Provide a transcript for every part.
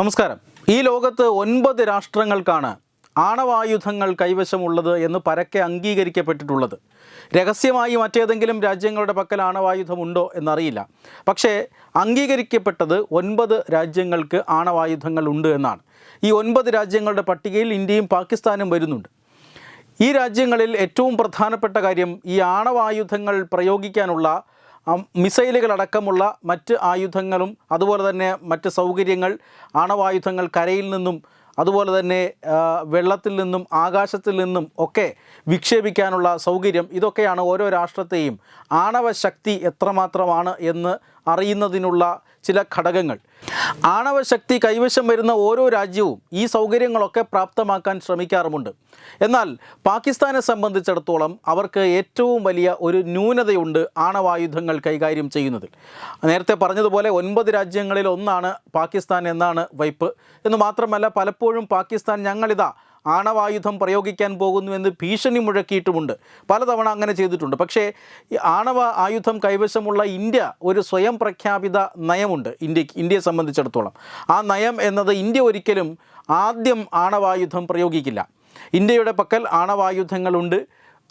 നമസ്കാരം. ഈ ലോകത്ത് ഒൻപത് രാഷ്ട്രങ്ങൾക്കാണ് ആണവായുധങ്ങൾ കൈവശമുള്ളത് എന്ന് പരക്കെ അംഗീകരിക്കപ്പെട്ടിട്ടുള്ളത്. രഹസ്യമായി മറ്റേതെങ്കിലും രാജ്യങ്ങളുടെ പക്കൽ ആണവായുധമുണ്ടോ എന്നറിയില്ല. പക്ഷേ അംഗീകരിക്കപ്പെട്ടത് ഒൻപത് രാജ്യങ്ങൾക്ക് ആണവായുധങ്ങൾ ഉണ്ട് എന്നാണ്. ഈ ഒൻപത് രാജ്യങ്ങളുടെ പട്ടികയിൽ ഇന്ത്യയും പാകിസ്ഥാനും വരുന്നുണ്ട്. ഈ രാജ്യങ്ങളിൽ ഏറ്റവും പ്രധാനപ്പെട്ട കാര്യം ഈ ആണവായുധങ്ങൾ പ്രയോഗിക്കാനുള്ള മിസൈലുകളടക്കമുള്ള മറ്റ് ആയുധങ്ങളും അതുപോലെ തന്നെ മറ്റ് സൗകര്യങ്ങൾ ആണവായുധങ്ങൾ കരയിൽ നിന്നും അതുപോലെ തന്നെ വെള്ളത്തിൽ നിന്നും ആകാശത്തിൽ നിന്നും ഒക്കെ വിക്ഷേപിക്കാനുള്ള സൗകര്യം. ഇതൊക്കെയാണ് ഓരോ രാഷ്ട്രത്തെയും ആണവശക്തി എത്രമാത്രമാണ് എന്ന് അറിയുന്നതിനുള്ള ചില ഘടകങ്ങൾ. ആണവശക്തി കൈവശം വരുന്ന ഓരോ രാജ്യവും ഈ സൗകര്യങ്ങളൊക്കെ പ്രാപ്തമാക്കാൻ ശ്രമിക്കാറുമുണ്ട്. എന്നാൽ പാകിസ്ഥാനെ സംബന്ധിച്ചിടത്തോളം അവർക്ക് ഏറ്റവും വലിയ ഒരു ന്യൂനതയുണ്ട് ആണവായുധങ്ങൾ കൈകാര്യം ചെയ്യുന്നതിൽ നേരത്തെ പറഞ്ഞതുപോലെ ഒൻപത് രാജ്യങ്ങളിൽ ഒന്നാണ് പാകിസ്ഥാൻ എന്നാണ് വൈപ്പ്. എന്ന് മാത്രമല്ല പലപ്പോഴും പാകിസ്ഥാൻ ഞങ്ങളിതാ ആണവായുധം പ്രയോഗിക്കാൻ പോകുന്നു എന്ന് ഭീഷണി മുഴക്കിയിട്ടുമുണ്ട്. പലതവണ അങ്ങനെ ചെയ്തിട്ടുണ്ട്. പക്ഷേ ആണവ ആയുധം കൈവശമുള്ള ഇന്ത്യ ഒരു സ്വയം പ്രഖ്യാപിത നയമുണ്ട്. ഇന്ത്യയ്ക്ക് ഇന്ത്യയെ സംബന്ധിച്ചിടത്തോളം. ആ നയം എന്നത് ഇന്ത്യ ഒരിക്കലും ആദ്യം ആണവായുധം പ്രയോഗിക്കില്ല. ഇന്ത്യയുടെ പക്കൽ ആണവായുധങ്ങളുണ്ട്.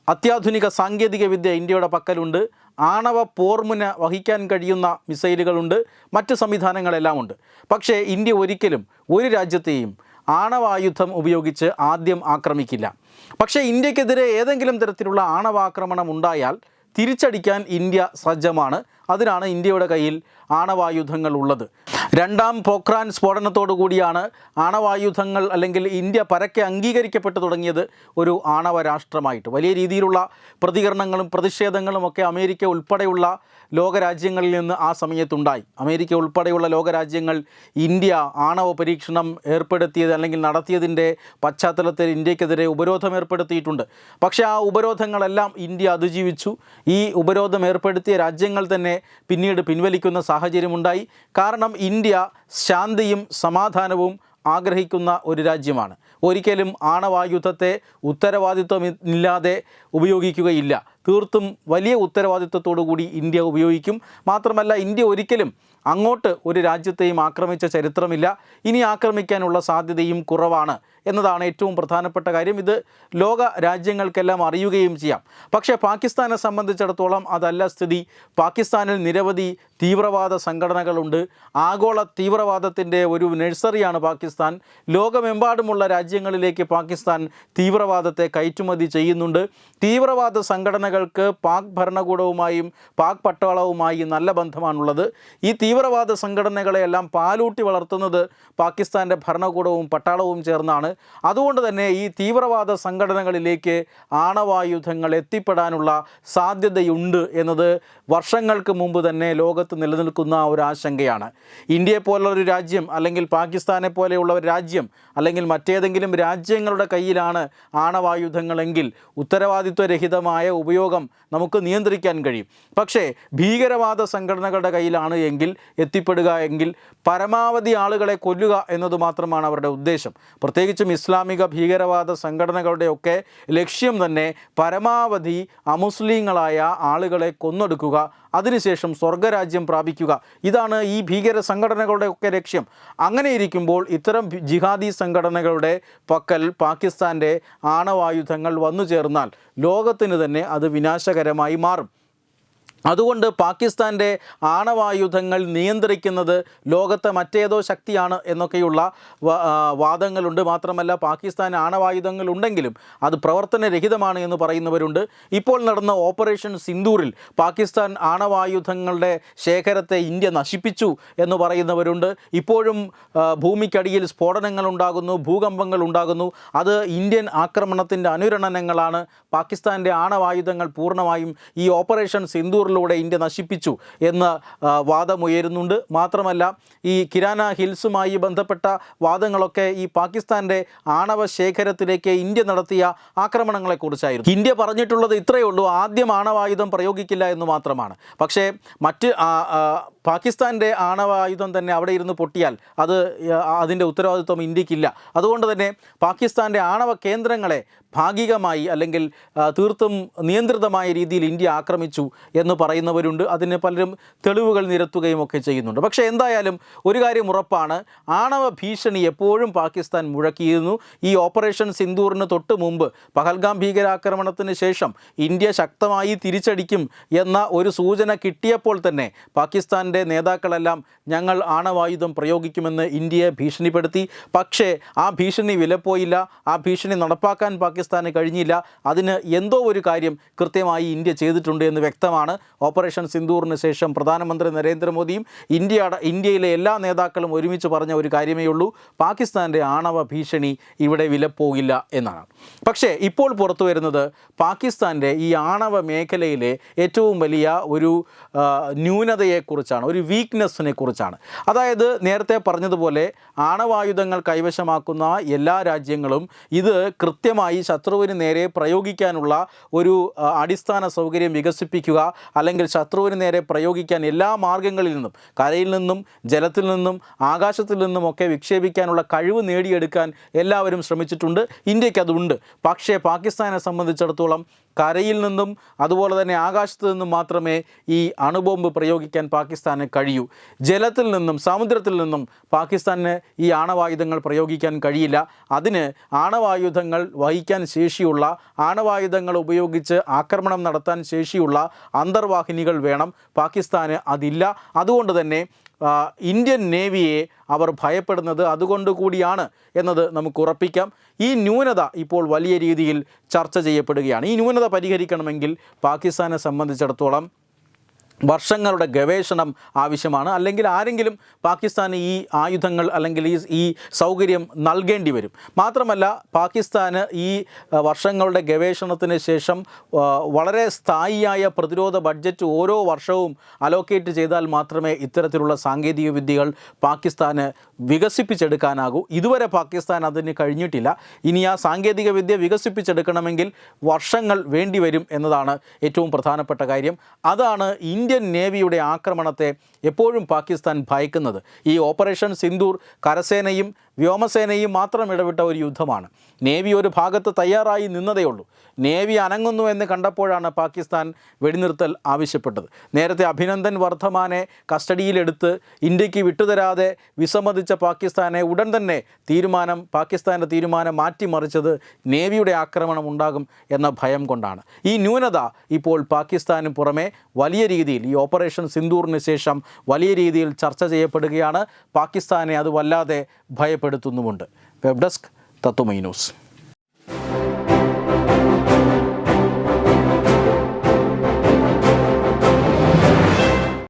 അത്യാധുനിക സാങ്കേതിക വിദ്യ ഇന്ത്യയുടെ പക്കലുണ്ട്. ആണവ പോർമുന വഹിക്കാൻ കഴിയുന്ന മിസൈലുകളുണ്ട്. മറ്റ് സംവിധാനങ്ങളെല്ലാം ഉണ്ട്. പക്ഷേ ഇന്ത്യ ഒരിക്കലും ഒരു രാജ്യത്തെയും ആണവായുധം ഉപയോഗിച്ച് ആദ്യം ആക്രമിക്കില്ല. പക്ഷേ ഇന്ത്യക്കെതിരെ ഏതെങ്കിലും തരത്തിലുള്ള ആണവാക്രമണം ഉണ്ടായാൽ തിരിച്ചടിക്കാൻ ഇന്ത്യ സജ്ജമാണ്. അതിനാണ് ഇന്ത്യയുടെ കയ്യിൽ ആണവായുധങ്ങൾ ഉള്ളത്. രണ്ടാം പോഖ്രാൻ സ്ഫോടനത്തോടു കൂടിയാണ് ആണവായുധങ്ങൾ അല്ലെങ്കിൽ ഇന്ത്യ പരക്കെ അംഗീകരിക്കപ്പെട്ടു തുടങ്ങിയത് ഒരു ആണവ രാഷ്ട്രമായിട്ട്. വലിയ രീതിയിലുള്ള പ്രതികരണങ്ങളും പ്രതിഷേധങ്ങളും ഒക്കെ അമേരിക്ക ഉൾപ്പെടെയുള്ള ലോകരാജ്യങ്ങളിൽ നിന്ന് ആ സമയത്തുണ്ടായി. അമേരിക്ക ഉൾപ്പെടെയുള്ള ലോകരാജ്യങ്ങൾ ഇന്ത്യ ആണവ പരീക്ഷണം ഏർപ്പെടുത്തിയത് അല്ലെങ്കിൽ നടത്തിയതിന്റെ പശ്ചാത്തലത്തിൽ ഇന്ത്യക്കെതിരെ ഉപരോധം ഏർപ്പെടുത്തിയിട്ടുണ്ട്. പക്ഷേ ആ ഉപരോധങ്ങളെല്ലാം ഇന്ത്യ അതിജീവിച്ചു. ഈ ഉപരോധം ഏർപ്പെടുത്തിയ രാജ്യങ്ങൾ തന്നെ പിന്നീട് പിൻവലിക്കുന്ന സാഹചര്യമുണ്ടായി. കാരണം ഇന്ത്യ ശാന്തിയും സമാധാനവും ആഗ്രഹിക്കുന്ന ഒരു രാജ്യമാണ്. ഒരിക്കലും ആണവായുധത്തെ ഉത്തരവാദിത്വമില്ലാതെ ഉപയോഗിക്കുകയില്ല. തീർത്തും വലിയ കൂടി ഇന്ത്യ ഉപയോഗിക്കും. മാത്രമല്ല ഇന്ത്യ ഒരിക്കലും അങ്ങോട്ട് ഒരു രാജ്യത്തെയും ആക്രമിച്ച ചരിത്രമില്ല. ഇനി ആക്രമിക്കാനുള്ള സാധ്യതയും കുറവാണ്. എന്നതാണ് ഏറ്റവും പ്രധാനപ്പെട്ട കാര്യം. ഇത് ലോക രാജ്യങ്ങൾക്കെല്ലാം അറിയുകയും ചെയ്യാം. പക്ഷേ പാകിസ്ഥാനെ സംബന്ധിച്ചിടത്തോളം അതല്ല സ്ഥിതി. പാകിസ്ഥാനിൽ നിരവധി തീവ്രവാദ സംഘടനകളുണ്ട്. ആഗോള തീവ്രവാദത്തിന്റെ ഒരു നഴ്സറിയാണ് പാകിസ്ഥാൻ. ലോകമെമ്പാടുമുള്ള രാജ്യങ്ങളിലേക്ക് പാകിസ്ഥാൻ തീവ്രവാദത്തെ കയറ്റുമതി ചെയ്യുന്നുണ്ട്. തീവ്രവാദ സംഘടനകൾക്ക് പാക് ഭരണകൂടവുമായും പാക് പട്ടാളവുമായി നല്ല ബന്ധമാണുള്ളത്. ഈ തീവ്രവാദ സംഘടനകളെയെല്ലാം പാലൂട്ടി വളർത്തുന്നത് പാകിസ്ഥാന്റെ ഭരണകൂടവും പട്ടാളവും ചേർന്നാണ്. അതുകൊണ്ട് തന്നെ ഈ തീവ്രവാദ സംഘടനകളിലേക്ക് ആണവായുധങ്ങൾ എത്തിപ്പെടാനുള്ള സാധ്യതയുണ്ട് എന്നത് വർഷങ്ങൾക്ക് മുമ്പ് തന്നെ ലോകത്ത് നിലനിൽക്കുന്ന ഒരു ആശങ്കയാണ്. ഇന്ത്യയെ പോലൊരു രാജ്യം അല്ലെങ്കിൽ പാകിസ്ഥാനെ പോലെയുള്ള ഒരു രാജ്യം അല്ലെങ്കിൽ മറ്റേതെങ്കിലും രാജ്യങ്ങളുടെ കയ്യിലാണ് ആണവായുധങ്ങളെങ്കിൽ ഉത്തരവാദിത്വരഹിതമായ ഉപയോഗം നമുക്ക് നിയന്ത്രിക്കാൻ കഴിയും. പക്ഷേ ഭീകരവാദ സംഘടനകളുടെ കയ്യിലാണ് എങ്കിൽ എത്തിപ്പെടുക എങ്കിൽ പരമാവധി ആളുകളെ കൊല്ലുക എന്നത് മാത്രമാണ് അവരുടെ ഉദ്ദേശം. പ്രത്യേകിച്ചും ഇസ്ലാമിക ഭീകരവാദ സംഘടനകളുടെയൊക്കെ ലക്ഷ്യം തന്നെ പരമാവധി അമുസ്ലിങ്ങളായ ആളുകളെ കൊന്നൊടുക്കുക അതിനുശേഷം സ്വർഗരാജ്യം പ്രാപിക്കുക. ഇതാണ് ഈ ഭീകര സംഘടനകളുടെ ഒക്കെ ലക്ഷ്യം. അങ്ങനെ ഇരിക്കുമ്പോൾ ഇത്തരം ജിഹാദി സംഘടനകളുടെ പക്കൽ പാകിസ്ഥാന്റെ ആണവായുധങ്ങൾ വന്നു ചേർന്നാൽ ലോകത്തിന് തന്നെ അത് വിനാശകരമായി മാറും. അതുകൊണ്ട് പാകിസ്ഥാന്റെ ആണവായുധങ്ങൾ നിയന്ത്രിക്കുന്നത് ലോകത്തെ മറ്റേതോ ശക്തിയാണ് എന്നൊക്കെയുള്ള വാദങ്ങളുണ്ട്. മാത്രമല്ല പാകിസ്ഥാൻ ആണവായുധങ്ങൾ ഉണ്ടെങ്കിലും അത് പ്രവർത്തനരഹിതമാണ് എന്ന് പറയുന്നവരുണ്ട്. ഇപ്പോൾ നടന്ന ഓപ്പറേഷൻ സിന്ദൂറിൽ പാകിസ്ഥാൻ ആണവായുധങ്ങളുടെ ശേഖരത്തെ ഇന്ത്യ നശിപ്പിച്ചു എന്ന് പറയുന്നവരുണ്ട്. ഇപ്പോഴും ഭൂമിക്കടിയിൽ സ്ഫോടനങ്ങൾ ഉണ്ടാകുന്നു ഭൂകമ്പങ്ങൾ ഉണ്ടാകുന്നു അത് ഇന്ത്യൻ ആക്രമണത്തിന്റെ അനുരണനങ്ങളാണ്. പാകിസ്ഥാന്റെ ആണവായുധങ്ങൾ പൂർണമായും ഈ ഓപ്പറേഷൻ സിന്ദൂറിലൂടെ ഇന്ത്യ നശിപ്പിച്ചു എന്ന വാദമുയരുന്നുണ്ട് മാത്രമല്ല ഈ കിരാന ഹിൽസുമായി ബന്ധപ്പെട്ട വാദങ്ങളൊക്കെ ഈ പാകിസ്ഥാന്റെ ആണവ ശേഖരത്തിലേക്ക് ഇന്ത്യ നടത്തിയ ആക്രമണങ്ങളെക്കുറിച്ചായിരുന്നു. ഇന്ത്യ പറഞ്ഞിട്ടുള്ളത് ഇത്രയേ ഉള്ളൂ. ആദ്യം ആണവായുധം പ്രയോഗിക്കില്ല എന്ന് മാത്രമാണ്. പക്ഷേ മറ്റ് പാകിസ്ഥാന്റെ ആണവായുധം തന്നെ അവിടെ ഇരുന്ന് പൊട്ടിയാൽ അത് അതിന്റെ ഉത്തരവാദിത്വം ഇന്ത്യക്കില്ല. അതുകൊണ്ട് തന്നെ പാകിസ്ഥാന്റെ ആണവ കേന്ദ്രങ്ങളെ ഭാഗികമായി അല്ലെങ്കിൽ തീർത്തും നിയന്ത്രിതമായ രീതിയിൽ ഇന്ത്യ ആക്രമിച്ചു എന്ന് പറയുന്നവരുണ്ട്. അതിന് പലരും തെളിവുകൾ നിരത്തുകയും ഒക്കെ ചെയ്യുന്നുണ്ട്. പക്ഷേ എന്തായാലും ഒരു കാര്യം ഉറപ്പാണ്. ആണവ ഭീഷണി എപ്പോഴും പാകിസ്ഥാൻ മുഴക്കിയിരുന്നു. ഈ ഓപ്പറേഷൻ സിന്ദൂറിന് തൊട്ട് മുമ്പ് പഹൽഗാം ഭീകരാക്രമണത്തിന് ശേഷം ഇന്ത്യ ശക്തമായി തിരിച്ചടിക്കും എന്ന ഒരു സൂചന കിട്ടിയപ്പോൾ തന്നെ പാകിസ്ഥാന്റെ നേതാക്കളെല്ലാം ഞങ്ങൾ ആണവായുധം പ്രയോഗിക്കുമെന്ന് ഇന്ത്യയെ ഭീഷണിപ്പെടുത്തി. പക്ഷേ ആ ഭീഷണി വിലപ്പോയില്ല. ആ ഭീഷണി നടപ്പാക്കാൻ പാകിസ്ഥാന് കഴിഞ്ഞില്ല. അതിന് എന്തോ ഒരു കാര്യം കൃത്യമായി ഇന്ത്യ ചെയ്തിട്ടുണ്ട് എന്ന് വ്യക്തമാണ്. ഓപ്പറേഷൻ സിന്ദൂറിന് ശേഷം പ്രധാനമന്ത്രി നരേന്ദ്രമോദിയും ഇന്ത്യ ഇന്ത്യയിലെ എല്ലാ നേതാക്കളും ഒരുമിച്ച് പറഞ്ഞ ഒരു കാര്യമേ ഉള്ളൂ. പാകിസ്ഥാന്റെ ആണവ ഭീഷണി ഇവിടെ വിലപ്പോകില്ല എന്നാണ്. പക്ഷേ ഇപ്പോൾ പുറത്തു വരുന്നത് പാകിസ്ഥാന്റെ ഈ ആണവ മേഖലയിലെ ഏറ്റവും വലിയ ഒരു ആ, ന്യൂനതയെക്കുറിച്ചാണ് ഒരു വീക്ക്നെസ്സിനെ കുറിച്ചാണ്. അതായത് നേരത്തെ പറഞ്ഞതുപോലെ ആണവായുധങ്ങൾ കൈവശമാക്കുന്ന എല്ലാ രാജ്യങ്ങളും ഇത് കൃത്യമായി ശത്രുവിന് നേരെ പ്രയോഗിക്കാനുള്ള ഒരു അടിസ്ഥാന സൗകര്യം വികസിപ്പിക്കുക അല്ലെങ്കിൽ ശത്രുവിന് നേരെ പ്രയോഗിക്കാൻ എല്ലാ മാർഗങ്ങളിൽ നിന്നും കരയിൽ നിന്നും ജലത്തിൽ നിന്നും ആകാശത്തിൽ നിന്നും ഒക്കെ വിക്ഷേപിക്കാനുള്ള കഴിവ് നേടിയെടുക്കാൻ എല്ലാവരും ശ്രമിച്ചിട്ടുണ്ട്. ഇന്ത്യയ്ക്ക് അതുണ്ട്. പക്ഷേ പാകിസ്ഥാനെ സംബന്ധിച്ചിടത്തോളം കരയിൽ നിന്നും അതുപോലെ തന്നെ ആകാശത്ത് നിന്നും മാത്രമേ ഈ അണുബോംബ് പ്രയോഗിക്കാൻ പാകിസ്ഥാന് കഴിയൂ. ജലത്തിൽ നിന്നും സമുദ്രത്തിൽ നിന്നും പാകിസ്ഥാന് ഈ ആണവായുധങ്ങൾ പ്രയോഗിക്കാൻ കഴിയില്ല. അതിന് ആണവായുധങ്ങൾ വഹിക്കാൻ ശേഷിയുള്ള ആണവായുധങ്ങൾ ഉപയോഗിച്ച് ആക്രമണം നടത്താൻ ശേഷിയുള്ള അന്തർവാഹിനികൾ വേണം. പാകിസ്ഥാന് അതില്ല. അതുകൊണ്ട് തന്നെ ഇന്ത്യൻ നേവിയെ അവർ ഭയപ്പെടുന്നത് അതുകൊണ്ട് കൂടിയാണ് എന്നത് നമുക്ക് ഉറപ്പിക്കാം. ഈ ന്യൂനത ഇപ്പോൾ വലിയ രീതിയിൽ ചർച്ച ചെയ്യപ്പെടുകയാണ്. ഈ ന്യൂനത പരിഹരിക്കണമെങ്കിൽ പാകിസ്ഥാനെ സംബന്ധിച്ചിടത്തോളം വർഷങ്ങളുടെ ഗവേഷണം ആവശ്യമാണ്. അല്ലെങ്കിൽ ആരെങ്കിലും പാകിസ്ഥാന് ഈ ആയുധങ്ങൾ അല്ലെങ്കിൽ ഈ ഈ സൗകര്യം നൽകേണ്ടി വരും. മാത്രമല്ല പാകിസ്ഥാന് ഈ വർഷങ്ങളുടെ ഗവേഷണത്തിന് ശേഷം വളരെ സ്ഥായിയായ പ്രതിരോധ ബഡ്ജറ്റ് ഓരോ വർഷവും അലോക്കേറ്റ് ചെയ്താൽ മാത്രമേ ഇത്തരത്തിലുള്ള സാങ്കേതിക വിദ്യകൾ പാകിസ്ഥാന് വികസിപ്പിച്ചെടുക്കാനാകൂ. ഇതുവരെ പാകിസ്ഥാൻ അതിന് കഴിഞ്ഞിട്ടില്ല. ഇനി ആ സാങ്കേതിക വിദ്യ വികസിപ്പിച്ചെടുക്കണമെങ്കിൽ വർഷങ്ങൾ വേണ്ടിവരും എന്നതാണ് ഏറ്റവും പ്രധാനപ്പെട്ട കാര്യം. അതാണ് ഇന്ത്യൻ നേവിയുടെ ആക്രമണത്തെ എപ്പോഴും പാകിസ്ഥാൻ ഭയക്കുന്നത്. ഈ ഓപ്പറേഷൻ സിന്ദൂർ കരസേനയും വ്യോമസേനയും മാത്രം ഇടപെട്ട ഒരു യുദ്ധമാണ്. നേവി ഒരു ഭാഗത്ത് തയ്യാറായി നിന്നതേ ഉള്ളൂ. നേവി അനങ്ങുന്നു എന്ന് കണ്ടപ്പോഴാണ് പാകിസ്ഥാൻ വെടിനിർത്തൽ ആവശ്യപ്പെട്ടത്. നേരത്തെ അഭിനന്ദൻ വർദ്ധമാനെ കസ്റ്റഡിയിലെടുത്ത് ഇന്ത്യയ്ക്ക് വിട്ടുതരാതെ വിസമ്മതിച്ച പാകിസ്ഥാനെ ഉടൻ തന്നെ തീരുമാനം പാകിസ്ഥാന്റെ തീരുമാനം മാറ്റിമറിച്ചത് നേവിയുടെ ആക്രമണം ഉണ്ടാകും എന്ന ഭയം കൊണ്ടാണ്. ഈ ന്യൂനത ഇപ്പോൾ പാകിസ്ഥാന് പുറമെ വലിയ രീതിയിൽ ഈ ഓപ്പറേഷൻ സിന്ദൂറിന് ശേഷം വലിയ രീതിയിൽ ചർച്ച ചെയ്യപ്പെടുകയാണ്. പാകിസ്ഥാനെ അത് വല്ലാതെ ഭയപ്പെടുത്തുന്നുമുണ്ട് വെബ് ഡെസ്ക് തത്വമൈ ന്യൂസ്.